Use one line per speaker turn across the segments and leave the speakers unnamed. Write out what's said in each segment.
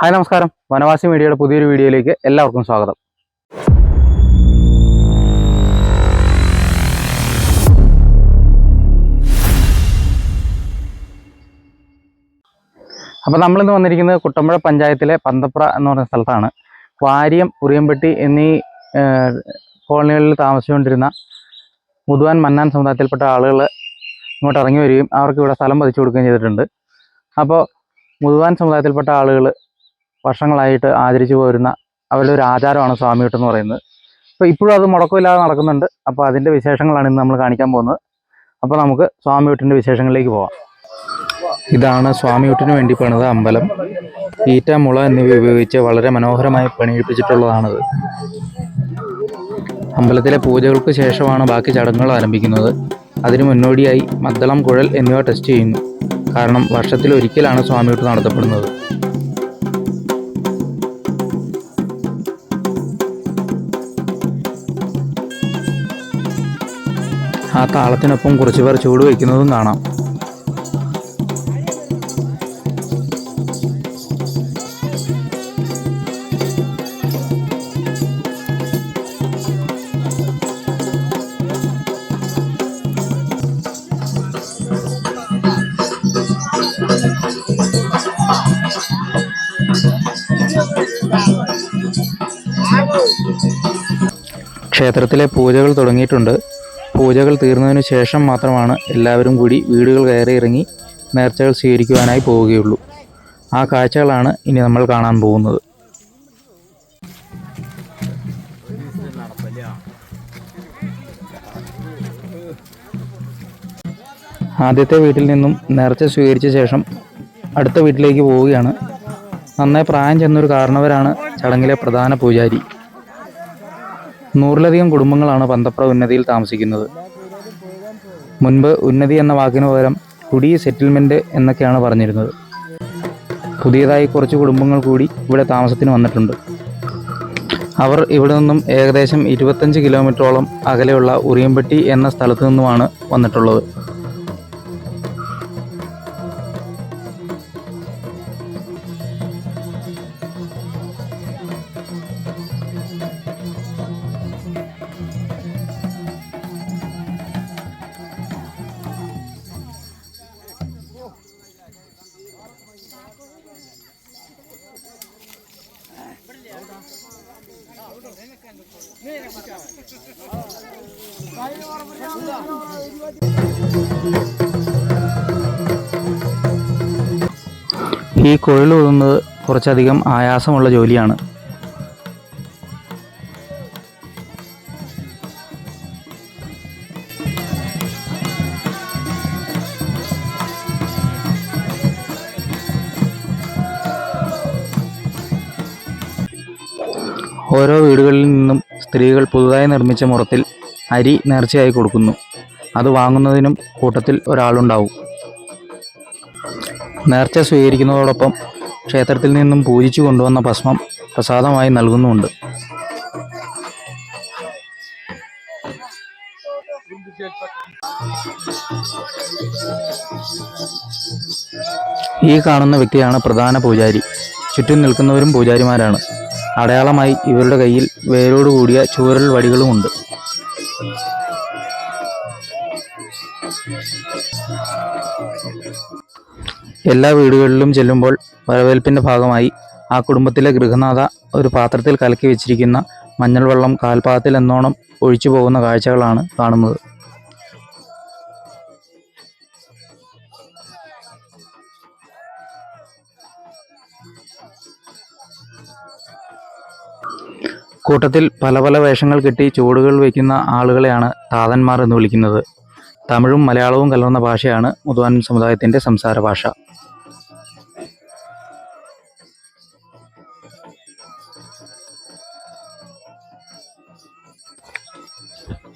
Hi നമസ്കാരം. വനവാസി മീഡിയയുടെ പുതിയൊരു വീഡിയോയിലേക്ക് എല്ലാവർക്കും സ്വാഗതം. അപ്പോൾ നമ്മളിന്ന് വന്നിരിക്കുന്നത് കുട്ടമ്പുഴ പഞ്ചായത്തിലെ പന്തപ്ര എന്ന് പറയുന്ന സ്ഥലത്താണ്. വാര്യം ഉറിയമ്പട്ടി എന്നീ കോളനികളിൽ താമസിച്ചുകൊണ്ടിരുന്ന മുതുവാൻ മന്നാൻ സമുദായത്തിൽപ്പെട്ട ആളുകൾ ഇങ്ങോട്ട് ഇറങ്ങി വരികയും അവർക്ക് ഇവിടെ സ്ഥലം പതിച്ചു കൊടുക്കുകയും ചെയ്തിട്ടുണ്ട്. അപ്പോൾ മുതുവാൻ സമുദായത്തിൽപ്പെട്ട ആളുകൾ വർഷങ്ങളായിട്ട് ആചരിച്ചു പോരുന്ന അവരുടെ ഒരു ആചാരമാണ് സ്വാമിയൂട്ട് എന്ന് പറയുന്നത്. അപ്പോൾ ഇപ്പോഴും അത് മുടക്കമില്ലാതെ നടക്കുന്നുണ്ട്. അപ്പോൾ അതിന്റെ വിശേഷങ്ങളാണ് ഇന്ന് നമ്മൾ കാണിക്കാൻ പോകുന്നത്. അപ്പോൾ നമുക്ക് സ്വാമിയൂട്ടിന്റെ വിശേഷങ്ങളിലേക്ക് പോവാം. ഇതാണ് സ്വാമിയൂട്ടിന് വേണ്ടി പണിത അമ്പലം. ഈറ്റ മുള എന്നിവ ഉപയോഗിച്ച് വളരെ മനോഹരമായി പണിയിപ്പിച്ചിട്ടുള്ളതാണിത് അമ്പലത്തിലെ പൂജകൾക്ക് ശേഷമാണ് ബാക്കി ചടങ്ങുകൾ ആരംഭിക്കുന്നത്. അതിനു മുന്നോടിയായി മദ്ദളം കുഴൽ എന്നിവ ടെസ്റ്റ് ചെയ്യുന്നു. കാരണം വർഷത്തിൽ ഒരിക്കലാണ് സ്വാമിയൂട്ട് നടത്തപ്പെടുന്നത്. ആ താളത്തിനൊപ്പം കുറച്ച് പേർ ചൂട് വയ്ക്കുന്നതും കാണാം. ക്ഷേത്രത്തിലെ പൂജകൾ തുടങ്ങിയിട്ടുണ്ട്. പൂജകൾ തീർന്നതിനു ശേഷം മാത്രമാണ് എല്ലാവരും കൂടി വീടുകൾ കയറി ഇറങ്ങി നേർച്ചകൾ സ്വീകരിക്കുവാനായി പോവുകയുള്ളൂ. ആ കാഴ്ചകളാണ് ഇനി നമ്മൾ കാണാൻ പോകുന്നത്. ആദ്യത്തെ വീട്ടിൽ നിന്നും നേർച്ച സ്വീകരിച്ച ശേഷം അടുത്ത വീട്ടിലേക്ക് പോവുകയാണ്. നന്നായി പ്രായം ചെന്നൊരു കാരണവരാണ് ചടങ്ങിലെ പ്രധാന പൂജാരി. നൂറിലധികം കുടുംബങ്ങളാണ് പന്തപ്ര ഉന്നതിയിൽ താമസിക്കുന്നത്. മുൻപ് ഉന്നതി എന്ന വാക്കിന് പകരം കുടി സെറ്റിൽമെന്റ് എന്നൊക്കെയാണ് പറഞ്ഞിരുന്നത്. പുതിയതായി കുറച്ച് കുടുംബങ്ങൾ കൂടി ഇവിടെ താമസത്തിന് വന്നിട്ടുണ്ട്. അവർ ഇവിടെ നിന്നും ഏകദേശം ഇരുപത്തഞ്ച് കിലോമീറ്ററോളം അകലെയുള്ള ഉറിയമ്പട്ടി എന്ന സ്ഥലത്തു നിന്നുമാണ് വന്നിട്ടുള്ളത്. ഈ കുഴൽ ഊതുന്നത് കുറച്ചധികം ആയാസമുള്ള ജോലിയാണ്. ഓരോ വീടുകളിൽ നിന്നും സ്ത്രീകൾ പുതുതായി നിർമ്മിച്ച മുറത്തിൽ അരി നേർച്ചയായി കൊടുക്കുന്നു. അത് വാങ്ങുന്നതിനും കൂട്ടത്തിൽ ഒരാളുണ്ടാവും. നേർച്ച സ്വീകരിക്കുന്നതോടൊപ്പം ക്ഷേത്രത്തിൽ നിന്നും പൂജിച്ചു കൊണ്ടുവന്ന ഭസ്മം പ്രസാദമായി നൽകുന്നുമുണ്ട്. ഈ കാണുന്ന വ്യക്തിയാണ് പ്രധാന പൂജാരി. ചുറ്റും നിൽക്കുന്നവരും പൂജാരിമാരാണ്. അടയാളമായി ഇവരുടെ കയ്യിൽ വേരോടുകൂടിയ ചൂരൽ വടികളുമുണ്ട്. എല്ലാ വീടുകളിലും ചെല്ലുമ്പോൾ വരവേൽപ്പിന്റെ ഭാഗമായി ആ കുടുംബത്തിലെ ഗൃഹനാഥ ഒരു പാത്രത്തിൽ കലക്കി വെച്ചിരിക്കുന്ന മഞ്ഞൾ വെള്ളം കാൽപാദത്തിൽ എന്നോണം ഒഴിച്ചു പോകുന്ന കാഴ്ചകളാണ് കാണുന്നത്. കൂട്ടത്തിൽ പല പല വേഷങ്ങൾ കെട്ടി ചുവടുകൾ വയ്ക്കുന്ന ആളുകളെയാണ് താതന്മാർ എന്ന് വിളിക്കുന്നത്. തമിഴും മലയാളവും കലർന്ന ഭാഷയാണ് മുതുവാൻ സമുദായത്തിന്റെ സംസാര ഭാഷ.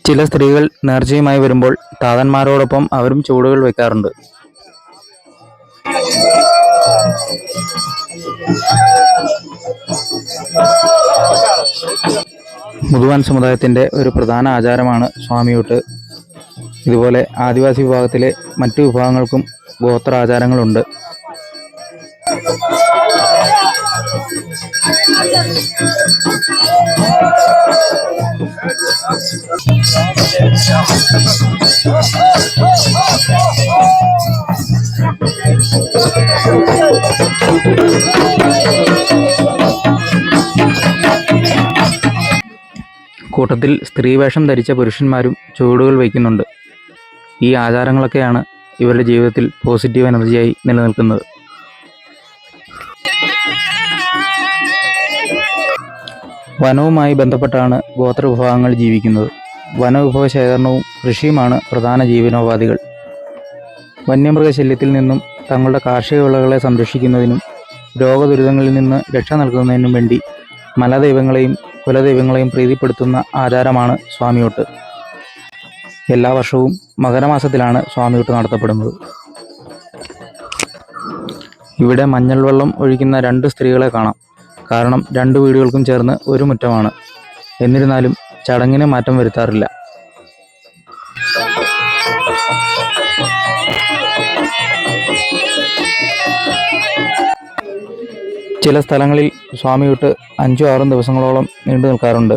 ചില സ്ത്രീകൾ നേർച്ചയുമായി വരുമ്പോൾ താതന്മാരോടൊപ്പം അവരും ചൂടുകൾ വെക്കാറുണ്ട് മുതുവാൻ സമുദായത്തിന്റെ ഒരു പ്രധാന ആചാരമാണ് സ്വാമിയൂട്ട്. ഇതുപോലെ ആദിവാസി വിഭാഗത്തിലെ മറ്റു വിഭാഗങ്ങൾക്കും ഗോത്ര ആചാരങ്ങളുണ്ട് കൂട്ടത്തിൽ സ്ത്രീവേഷം ധരിച്ച പുരുഷന്മാരും ചുവടുകൾ വയ്ക്കുന്നുണ്ട്. ഈ ആചാരങ്ങളൊക്കെയാണ് ഇവരുടെ ജീവിതത്തിൽ പോസിറ്റീവ് എനർജിയായി നിലനിൽക്കുന്നത്. വനവുമായി ബന്ധപ്പെട്ടാണ് ഗോത്രവിഭാഗങ്ങൾ ജീവിക്കുന്നത്. വനവിഭവ ശേഖരണവും കൃഷിയുമാണ് പ്രധാന ജീവനോപാധികൾ. വന്യമൃഗശല്യത്തിൽ നിന്നും തങ്ങളുടെ കാർഷിക വിളകളെ സംരക്ഷിക്കുന്നതിനും രോഗദുരിതങ്ങളിൽ നിന്ന് രക്ഷ നൽകുന്നതിനും വേണ്ടി മലദൈവങ്ങളെയും കുലദൈവങ്ങളെയും പ്രീതിപ്പെടുത്തുന്ന ആചാരമാണ് സ്വാമിയോട്ട്. എല്ലാ വർഷവും മകരമാസത്തിലാണ് സ്വാമി വിട്ട് നടത്തപ്പെടുന്നത്. ഇവിടെ മഞ്ഞൾ വെള്ളം ഒഴിക്കുന്ന രണ്ട് സ്ത്രീകളെ കാണാം. കാരണം രണ്ട് വീടുകൾക്കും ചേർന്ന് ഒരു മുറ്റമാണ്. എന്നിരുന്നാലും ചടങ്ങിന് മാറ്റം വരുത്താറില്ല. ചില സ്ഥലങ്ങളിൽ സ്വാമി വിട്ട് അഞ്ചും ആറും ദിവസങ്ങളോളം നീണ്ടു നിൽക്കാറുണ്ട്.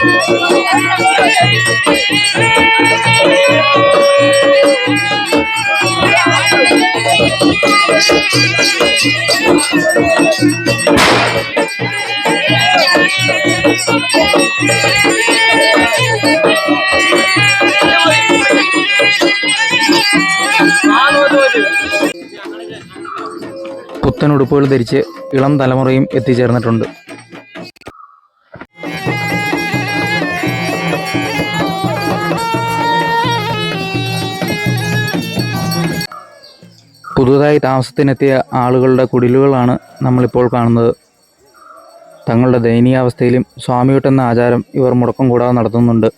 പുത്തൻ ഉടുപ്പുകൾ ധരിച്ച് ഇളം തലമുറയും എത്തിച്ചേർന്നിട്ടുണ്ട്. പുതുതായി താമസത്തിനെത്തിയ ആളുകളുടെ കുടിലുകളാണ് നമ്മളിപ്പോൾ കാണുന്നത്. തങ്ങളുടെ ദയനീയാവസ്ഥയിലും സ്വാമിയൂട്ടെന്ന ആചാരം ഇവർ മുടക്കം കൂടാതെ നടത്തുന്നുണ്ട്.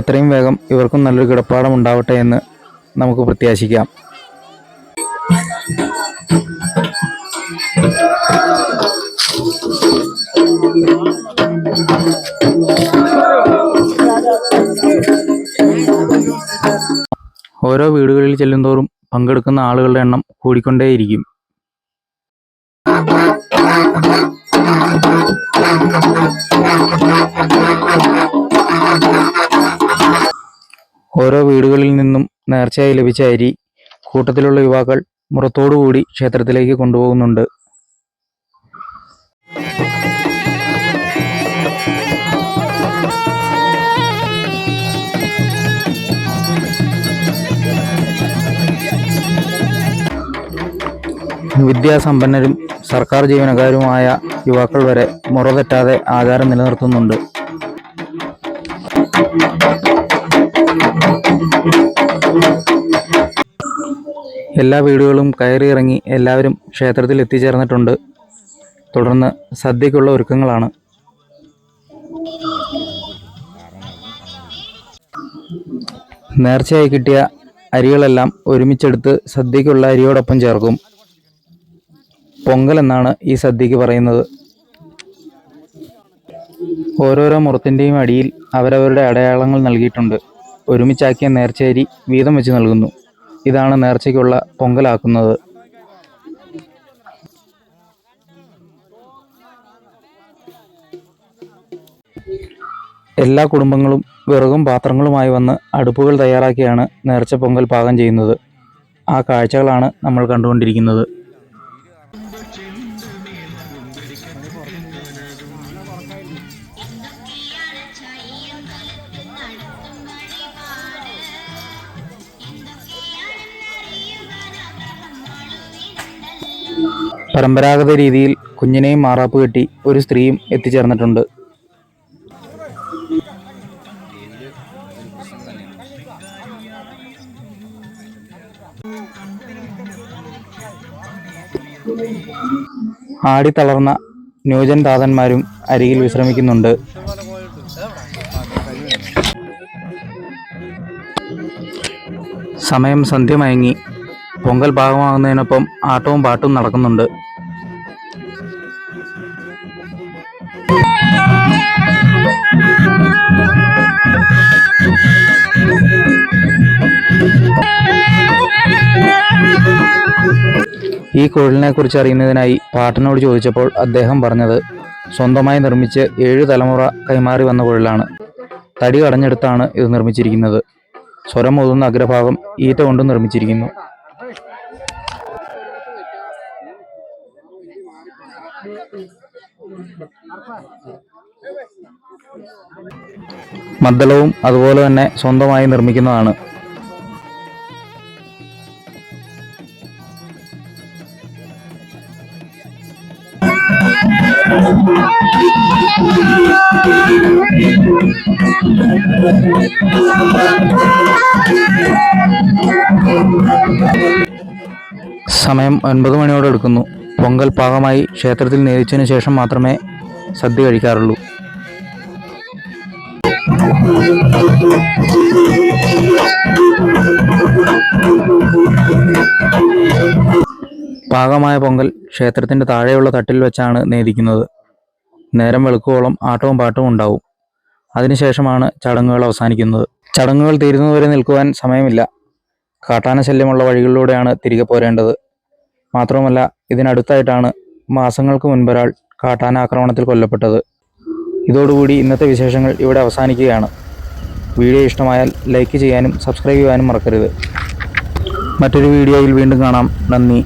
എത്രയും വേഗം ഇവർക്കും നല്ലൊരു കിടപ്പാടം ഉണ്ടാവട്ടെ എന്ന് നമുക്ക് പ്രത്യാശിക്കാം. ഓരോ വീടുകളിൽ ചെല്ലുന്തോറും പങ്കെടുക്കുന്ന ആളുകളുടെ എണ്ണം കൂടിക്കൊണ്ടേയിരിക്കും. ഓരോ വീടുകളിൽ നിന്നും നേർച്ചയായി ലഭിച്ച അരി കൂട്ടത്തിലുള്ള യുവാക്കൾ മുറത്തോടുകൂടി ക്ഷേത്രത്തിലേക്ക് കൊണ്ടുപോകുന്നുണ്ട്. വിദ്യാസമ്പന്നരും സർക്കാർ ജീവനക്കാരുമായ യുവാക്കൾ വരെ മുറ തെറ്റാതെ ആചാരം നിലനിർത്തുന്നുണ്ട്. എല്ലാ വീടുകളും കയറിയിറങ്ങി എല്ലാവരും ക്ഷേത്രത്തിൽ എത്തിച്ചേർന്നിട്ടുണ്ട്. തുടർന്ന് സദ്യക്കുള്ള ഒരുക്കങ്ങളാണ്. നേർച്ചയായി കിട്ടിയ അരികളെല്ലാം ഒരുമിച്ചെടുത്ത് സദ്യക്കുള്ള അരിയോടൊപ്പം ചേർക്കും. പൊങ്കൽ എന്നാണ് ഈ സദ്യക്ക് പറയുന്നത്. ഓരോരോ മുറത്തിന്റെയും അടിയിൽ അവരവരുടെ അടയാളങ്ങൾ നൽകിയിട്ടുണ്ട്. ഒരുമിച്ചാക്കിയ നേർച്ചേരി വീതം വെച്ച് നൽകുന്നു. ഇതാണ് നേർച്ചയ്ക്കുള്ള പൊങ്കലാക്കുന്നത്. എല്ലാ കുടുംബങ്ങളും വിറകും പാത്രങ്ങളുമായി വന്ന് അടുപ്പുകൾ തയ്യാറാക്കിയാണ് നേർച്ച പൊങ്കൽ പാകം ചെയ്യുന്നത്. ആ കാഴ്ചകളാണ് നമ്മൾ കണ്ടുകൊണ്ടിരിക്കുന്നത്. പരമ്പരാഗത രീതിയിൽ കുഞ്ഞിനെയും മാറാപ്പ് കെട്ടി ഒരു സ്ത്രീയും എത്തിച്ചേർന്നിട്ടുണ്ട്. ആടി തളർന്ന ന്യൂജൻ താതന്മാരും അരികിൽ വിശ്രമിക്കുന്നുണ്ട്. സമയം സന്ധ്യ മയങ്ങി പൊങ്കൽ ഭാഗമാകുന്നതിനൊപ്പം ആട്ടവും പാട്ടും നടക്കുന്നുണ്ട്. ഈ കുഴലിനെ കുറിച്ച് അറിയുന്നതിനായി പാട്ടനോട് ചോദിച്ചപ്പോൾ അദ്ദേഹം പറഞ്ഞത് സ്വന്തമായി നിർമ്മിച്ച് ഏഴ് തലമുറ കൈമാറി വന്ന കുഴലാണ്. തടി കടഞ്ഞെടുത്താണ് ഇത് നിർമ്മിച്ചിരിക്കുന്നത്. സ്വരം ഒതുന്ന അഗ്രഭാഗം ഈറ്റ കൊണ്ട് നിർമ്മിച്ചിരിക്കുന്നു. മദ്ദളവും അതുപോലെ തന്നെ സ്വന്തമായി നിർമ്മിക്കുന്നതാണ്. സമയം ഒൻപത് മണിയോടെ എടുക്കുന്നു. പൊങ്കൽ പാകമായി ക്ഷേത്രത്തിൽ നേരിച്ചതിന് ശേഷം മാത്രമേ സദ്യ കഴിക്കാറുള്ളൂ. പാകമായ പൊങ്കൽ ക്ഷേത്രത്തിന്റെ താഴെയുള്ള തട്ടിൽ വെച്ചാണ് നേദിക്കുന്നത് നേരം വെളുക്കുവോളം ആട്ടവും പാട്ടവും ഉണ്ടാവും. അതിനുശേഷമാണ് ചടങ്ങുകൾ അവസാനിക്കുന്നത്. ചടങ്ങുകൾ തീരുന്നതുവരെ നിൽക്കുവാൻ സമയമില്ല. കാട്ടാന ശല്യമുള്ള വഴികളിലൂടെയാണ് തിരികെ പോരേണ്ടത്. മാത്രവുമല്ല ഇതിനടുത്തായിട്ടാണ് മാസങ്ങൾക്ക് മുൻപൊരാൾ കാട്ടാന ആക്രമണത്തിൽ കൊല്ലപ്പെട്ടത്. ഇതോടുകൂടി ഇന്നത്തെ വിശേഷങ്ങൾ ഇവിടെ അവസാനിക്കുകയാണ്. വീഡിയോ ഇഷ്ടമായാൽ ലൈക്ക് ചെയ്യാനും സബ്സ്ക്രൈബ് ചെയ്യാനും മറക്കരുത്. മറ്റൊരു വീഡിയോയിൽ വീണ്ടും കാണാം. നന്ദി.